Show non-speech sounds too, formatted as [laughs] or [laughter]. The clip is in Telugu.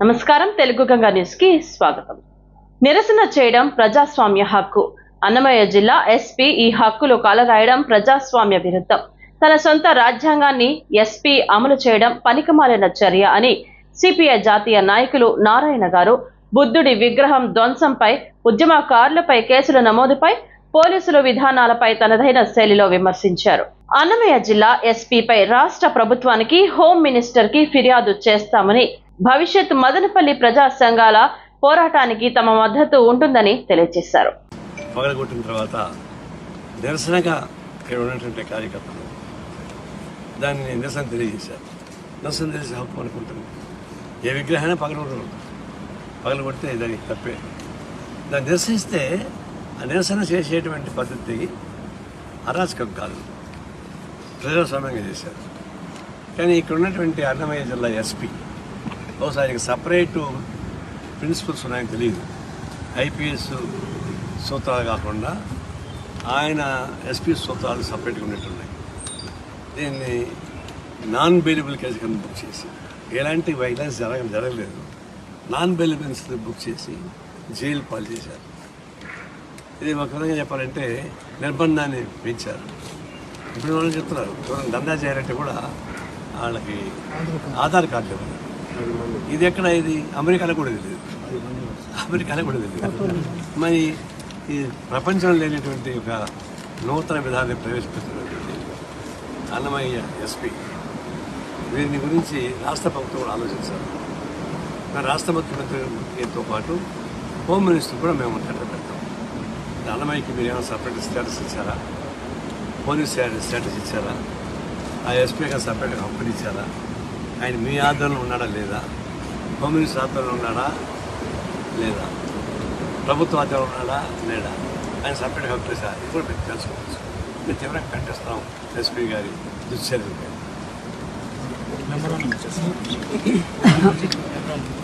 నమస్కారం తెలుగు గంగా న్యూస్కి స్వాగతం. నిరసన చేయడం ప్రజాస్వామ్య హక్కు. అన్నమయ్య జిల్లా ఎస్పీ ఈ హక్కులు కలరాయడం ప్రజాస్వామ్య విరుద్ధం. తన సొంత రాజ్యాంగాన్ని ఎస్పీ అమలు చేయడం పనికిమాలిన చర్య అని సిపిఐ జాతీయ నాయకులు నారాయణ గారు బుద్ధుడి విగ్రహం ధ్వంసంపై ఉద్యమకారులపై కేసుల నమోదుపై పోలీసుల విధానాలపై తనదైన శైలిలో విమర్శించారు. అన్నమయ్య జిల్లా ఎస్పీపై రాష్ట్ర ప్రభుత్వానికి హోం మినిస్టర్కి ఫిర్యాదు చేస్తామని భవిష్యత్ మదనపల్లి ప్రజా సంఘాల పోరాటానికి తమ మద్దతు ఉంటుందని తెలియజేశారు. పగలగొట్టిన తర్వాత నిరసనగా ఇక్కడ ఉన్నటువంటి కార్యకర్తలు దాన్ని నిరసన తెలియజేశారు. నిరసన తెలిసి హక్కు అనుకుంటుంది ఏ విగ్రహాన్ని పగలగొట్టడం పగలగొడితే దానికి తప్పే. దాన్ని నిరసిస్తే ఆ నిరసన చేసేటువంటి పద్ధతి అరాచకం కాదు. ప్రజాస్వామ్యంగా చేశారు. కానీ ఇక్కడ ఉన్నటువంటి అన్నమయ్య జిల్లా ఎస్పీ బహుశా ఆయనకి సపరేటు ప్రిన్సిపల్స్ ఉన్నాయని తెలియదు. ఐపీఎస్ సూత్రాలు కాకుండా ఆయన ఎస్పీ సూత్రాలు సపరేట్గా ఉన్నట్టున్నాయి దీన్ని నాన్ బెయిలబుల్ కేసు కింద బుక్ చేసి ఎలాంటి వైలెన్స్ జరగ జరగలేదు. నాన్ బెయిలబుల్స్ బుక్ చేసి జైలు పాలు చేశారు. ఇది ఒక విధంగా చెప్పాలంటే నిర్బంధాన్ని పెంచారు. ఇప్పుడు వాళ్ళు చెప్తున్నారు దందా చేయాలంటే కూడా వాళ్ళకి ఆధార్ కార్డు ఇవ్వాలి. ఇది ఎక్కడ? ఇది అమెరికాలో కూడా తెలియదు. అమెరికాలో కూడా తెలియదు. మరి ఈ ప్రపంచంలో లేనటువంటి ఒక నూతన విధానాన్ని ప్రవేశపెట్టినటువంటి అన్నమయ్య ఎస్పీ వీరిని గురించి రాష్ట్ర ప్రభుత్వం కూడా ఆలోచించారు మరి రాష్ట్ర ముఖ్యమంత్రితో పాటు హోమ్ మినిస్టర్ కూడా మేము కట్ట పెడతాం. అన్నమయ్యకి మీరు ఏమైనా సపరేట్ స్టేటస్ ఇచ్చారా? పోలీస్ స్టేటస్ ఇచ్చారా? ఆ ఎస్పీ గారు సపరేట్గా కంపెనీ ఇచ్చారా? ఆయన మీ ఆధ్వర్యంలో ఉన్నాడా లేదా? హోమ్ మినిస్టర్ ఆధ్వర్యంలో ఉన్నాడా లేదా? ప్రభుత్వ ఆధ్వర్యంలో ఉన్నాడా లేడా ఆయన సపరేట్గా హక్కులు ఇచ్చారా ఇది కూడా మేము తెలుసుకోవచ్చు. మేము తీవ్రంగా ఖండిస్తున్నాం ఎస్పీ గారి దుశ్చర్యలు [laughs]